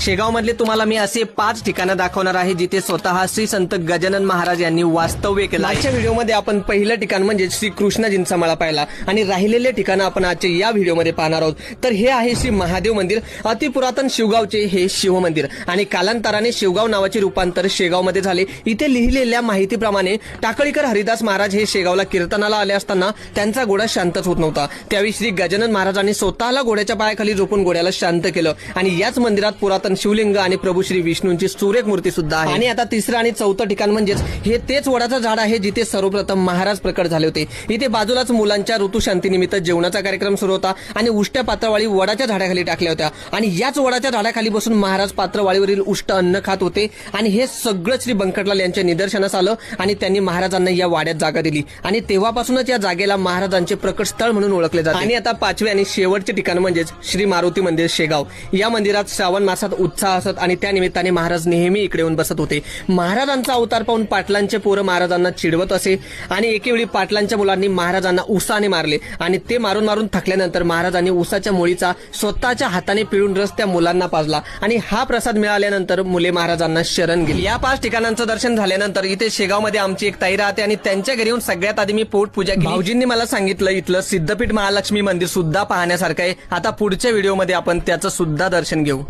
शेगावमधले तुम्हाला मी असे पाच ठिकाणं दाखवणार आहे जिथे स्वतः श्री संत गजानन महाराज यांनी वास्तव्य केलं आजच्या व्हिडिओमध्ये आपण पहिलं ठिकाण म्हणजे श्री कृष्णाजींचा मला पाहिला आणि राहिलेले ठिकाणं आपण आजच्या या व्हिडिओमध्ये पाहणार आहोत. तर हे आहे श्री महादेव मंदिर अतिपुरातन शिवगावचे हे शिवमंदिर आणि कालांतराने शिवगाव नावाचे रूपांतर शेगावमध्ये झाले. इथे लिहिलेल्या माहितीप्रमाणे टाकळीकर हरिदास महाराज हे शेगावला कीर्तनाला आले असताना त्यांचा घोडा शांतच होत नव्हता. त्यावेळी श्री गजानन महाराजांनी स्वतःला घोड्याच्या पायाखाली झोपून घोड्याला शांत केलं आणि याच मंदिरात पुरातन शिवलिंग आणि प्रभू श्री विष्णूंची सुरेख मूर्ती सुद्धा आहे. आणि आता तिसरं आणि चौथं ठिकाण म्हणजेच हे तेच वडाचं झाड आहे जिथे सर्वप्रथम महाराज प्रकट झाले होते. इथे बाजूलाच मुलांच्या ऋतुशांतीनिमित्त जेवणाचा कार्यक्रम सुरू होता आणि उष्ट्या पात्रवाळी वडाच्या झाडाखाली टाकल्या होत्या. आणि याच वडाच्या झाडाखाली बसून महाराज पात्रवाळीवरील उष्ट अन्न खात होते. आणि हे सगळं श्री बंकटलाल यांच्या निदर्शनास आलं आणि त्यांनी महाराजांना या वाड्यात जागा दिली. आणि तेव्हापासूनच या जागेला महाराजांचे प्रकट स्थळ म्हणून ओळखले जाते. आणि आता पाचवे आणि शेवटचे ठिकाण म्हणजेच श्री मारुती मंदिर शेगाव. या मंदिरात श्रावण मासात उत्साह असत आणि त्या निमित्ताने महाराज नेहमी इकडे येऊन बसत होते. महाराजांचा अवतार पाहून पाटलांचे पोरं महाराजांना चिडवत असे आणि एकेवेळी पाटलांच्या मुलांनी महाराजांना उसाने मारले आणि ते मारून मारून थकल्यानंतर महाराजांनी उसाच्या मुळीचा स्वतःच्या हाताने पिळून रस त्या मुलांना पाजला आणि हा प्रसाद मिळाल्यानंतर मुले महाराजांना शरण गेली. या पाच ठिकाणांचं दर्शन झाल्यानंतर इथे शेगावमध्ये आमची एक ताई राहते आणि त्यांच्या घरी येऊन सगळ्यात आधी मी पोट पूजा केली. भाऊजींनी मला सांगितलं इथलं सिद्धपीठ महालक्ष्मी मंदिर सुद्धा पाहण्यासारखं आहे. आता पुढच्या व्हिडिओमध्ये आपण त्याचं सुद्धा दर्शन घेऊ.